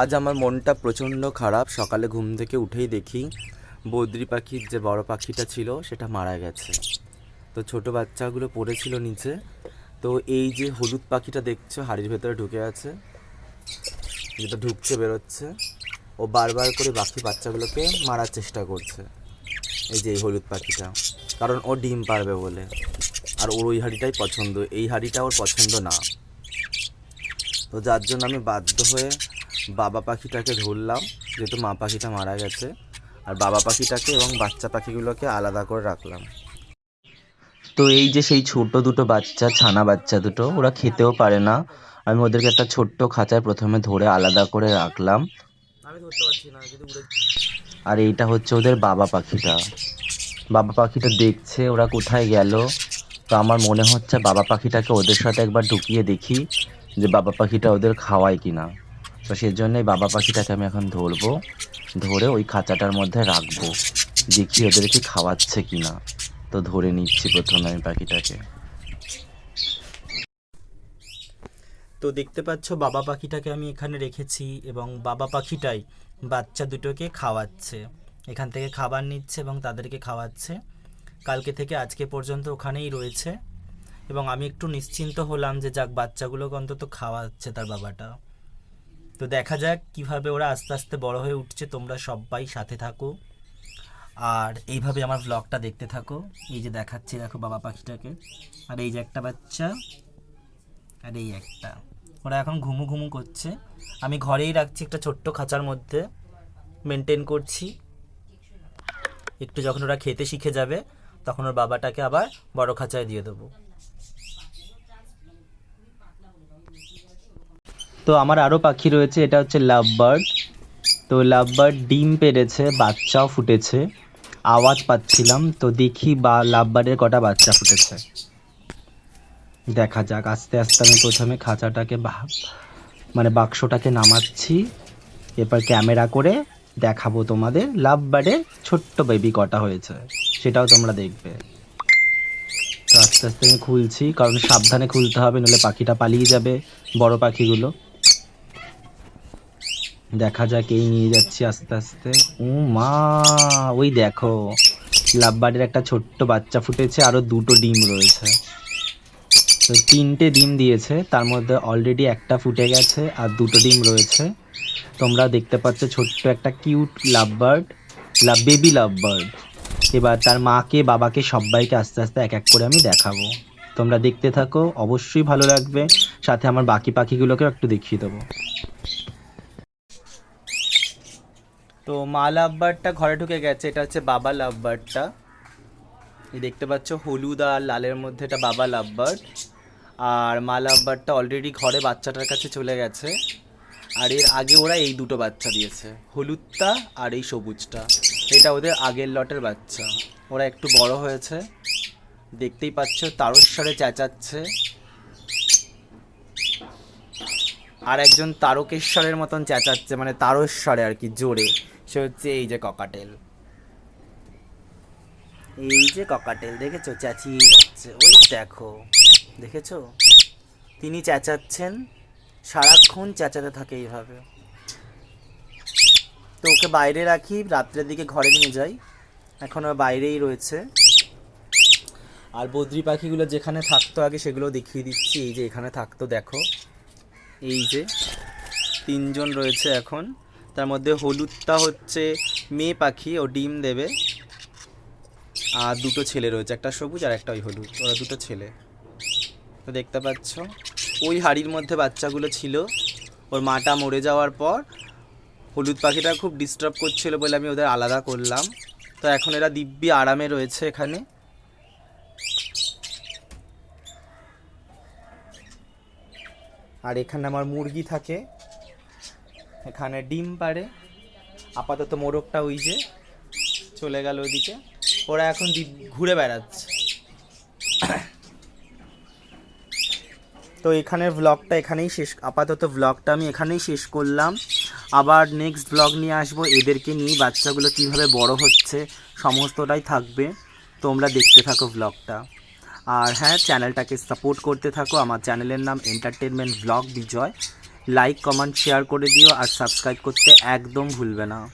আজ আমার মনটা প্রচণ্ড খারাপ। সকালে ঘুম থেকে উঠেই দেখি বদ্রি পাখির যে বড় পাখিটা ছিল, সেটা মারা গেছে। তো ছোট বাচ্চাগুলো পড়েছিল নিচে। তো এই যে হলুদ পাখিটা দেখছ, হাড়ির ভেতরে ঢুকে আছে। যেটা ঢুকছে, বেরোচ্ছে। ও বারবার করে বাকি বাচ্চাগুলোকে মারার চেষ্টা করছে, এই যে এই হলুদ পাখিটা। কারণ ও ডিম পারবে বলে। আর ওর ওই হাঁড়িটাই পছন্দ। এই হাঁড়িটা ওর পছন্দ না। তো যার জন্য আমি বাধ্য হয়ে বাবা পাখিটাকে ধরলাম যেহেতু মা পাখিটা মারা গেছে। আর বাবা পাখিটাকে এবং বাচ্চা পাখিগুলোকে আলাদা করে রাখলাম। তো এই যে সেই ছোট দুটো বাচ্চা ছানা বাচ্চা দুটো ওরা খেতেও পারে না। আমি ওদেরকে একটা ছোট্ট খাঁচায় প্রথমে ধরে আলাদা করে রাখলাম। আমি ধরতে পারছি না যদি উড়ে আর এইটা হচ্ছে ওদের বাবা পাখিটা। বাবা পাখিটা দেখছে ওরা কোথায় গেল। তো আমার মনে হচ্ছে বাবা পাখিটাকে ওদের সাথে একবার ঢুকিয়ে দেখি যে বাবা পাখিটা ওদের খাওয়ায় কিনা। তো সেই জন্যই বাবা পাখিটাকে আমি এখন ধরবো। ধরে ওই খাঁচাটার মধ্যে রাখব। দেখি ওদেরকে খাওয়াচ্ছে কিনা। তো ধরে নিচ্ছি প্রথমে আমি পাখিটাকে। তো দেখতে পাচ্ছ, বাবা পাখিটাকে আমি এখানে রেখেছি এবং বাবা পাখিটাই বাচ্চা দুটোকে খাওয়াচ্ছে। এখান থেকে খাবার নিচ্ছে এবং তাদেরকে খাওয়াচ্ছে। কালকে থেকে আজকে পর্যন্ত ওখানেই রয়েছে। এবং আমি একটু নিশ্চিন্ত হলাম যে যাক, বাচ্চাগুলোকে অন্তত খাওয়াচ্ছে তার বাবাটা। তো দেখা যাক কীভাবে ওরা আস্তে আস্তে বড় হয়ে উঠছে। তোমরা সবাই সাথে থাকো। আর এইভাবে আমার ব্লগটা দেখতে থাকো। এই যে দেখাচ্ছি, দেখো বাবা পাখিটাকে। আর এই যে একটা বাচ্চা, আর এই একটা। ওরা এখন ঘুমু ঘুমু করছে। আমি ঘরেই রাখছি একটা ছোট্ট খাঁচার মধ্যে। মেনটেন করছি। একটু যখন ওরা খেতে শিখে যাবে, তখন ওর বাবাটাকে আবার বড় খাঁচায় দিয়ে দেবো। তো আমার আরও পাখি রয়েছে, এটা হচ্ছে লাভ বার্ড তো লাভ বার্ড ডিম পেরেছে, বাচ্চাও ফুটেছে। আওয়াজ পাচ্ছিলাম, তো দেখি বা লাভ বার্ডের কটা বাচ্চা ফুটেছে। দেখা যাক, আস্তে আস্তে আমি প্রথমে খাঁচাটাকে মানে বাক্সটাকে নামাচ্ছি। এরপর ক্যামেরা করে দেখাবো তোমাদের লাভ বার্ডের ছোট্ট বেবি কটা হয়েছে, সেটাও তোমরা দেখবে। তো আস্তে আস্তে আমি খুলছি, কারণ সাবধানে খুলতে হবে নলে পাখিটা পালিয়ে যাবে, বড় পাখিগুলো। দেখা যাক, এই নিয়ে যাচ্ছি আস্তে আস্তে। ও মা, ওই দেখো লাভবার্ডের একটা ছোট্ট বাচ্চা ফুটেছে, আরও দুটো ডিম রয়েছে। তো তিনটে ডিম দিয়েছে, তার মধ্যে অলরেডি একটা ফুটে গেছে আর দুটো ডিম রয়েছে। তোমরা দেখতে পাচ্ছ ছোট্ট একটা cute lovebird love baby lovebird. এবার তার মাকে, বাবাকে সবাইকে আস্তে আস্তে এক এক করে আমি দেখাবো। তোমরা দেখতে থাকো, অবশ্যই ভালো লাগবে। সাথে আমার বাকি পাখিগুলোকেও একটু দেখিয়ে দেবো। তো মা লাভবার্ডটা ঘরে ঢুকে গেছে, এটা হচ্ছে বাবা লাভবার্ডটা এই দেখতে পাচ্ছ, হলুদ আর লালের মধ্যে এটা বাবা লাভবার্ড আর মা লাভবার্ডটা অলরেডি ঘরে বাচ্চাটার কাছে চলে গেছে। আর এর আগে ওরা এই দুটো বাচ্চা দিয়েছে, হলুদটা আর এই সবুজটা। এটা ওদের আগের লটের বাচ্চা। ওরা একটু বড় হয়েছে। দেখতেই পাচ্ছ, তারস্বরে চেঁচাচ্ছে। আর একজন তারকেশ্বরের মতন চেঁচাচ্ছে মানে তারস্বরে আর কি, জোরে। সে হচ্ছে এই যে ককাটেল। এই যে ককাটেল, দেখেছ? চেঁচিয়ে যাচ্ছে। ওই দেখো, দেখেছ? তিনি চেঁচাচ্ছেন, সারাক্ষণ চেঁচাতে থাকে এইভাবে। তো ওকে বাইরে রাখি, রাত্রের দিকে ঘরে নিয়ে যাই। এখন বাইরেই রয়েছে। আর বদ্রি পাখিগুলো যেখানে থাকতো আগে সেগুলো দেখিয়ে দিচ্ছি। এই যে এখানে থাকতো, দেখো। এই যে তিনজন রয়েছে এখন। তার মধ্যে হলুদটা হচ্ছে মেয়ে পাখি, ও ডিম দেবে। আর দুটো ছেলে রয়েছে, একটা সবুজ আর একটা ওই হলুদ। ওরা দুটো ছেলে। তো দেখতে পাচ্ছ, ওই হাড়ির মধ্যে বাচ্চাগুলো ছিল। ওর মাটা মরে যাওয়ার পর হলুদ পাখিটা খুব ডিস্টার্ব করছিল বলে আমি ওদের আলাদা করলাম। তো এখন এরা দিব্যি আরামে রয়েছে এখানে। আর এখানে আমার মুরগি থাকে। এখানে ডিম পারে আপাতত মোরগটা ওই যে চলে গেল ওদিকে ওরা এখন ঘুরে বেড়াচ্ছে। তো এখানের ব্লগটা এখানেই শেষ। আপাতত ব্লগটা আমি এখানেই শেষ করলাম। আবার নেক্সট ব্লগ নিয়ে আসব। এদেরকে নিয়ে বাচ্চাগুলো কীভাবে বড় হচ্ছে, সমস্তটাই থাকবে। তোমরা দেখতে থাকো ব্লগটা আর হ্যাঁ চ্যানেলটাকে সাপোর্ট করতে থাকো। আমার চ্যানেলের নাম entertainment vlog Bijoy like comment share করে দিও আর সাবস্ক্রাইব করতে একদম ভুলবে না।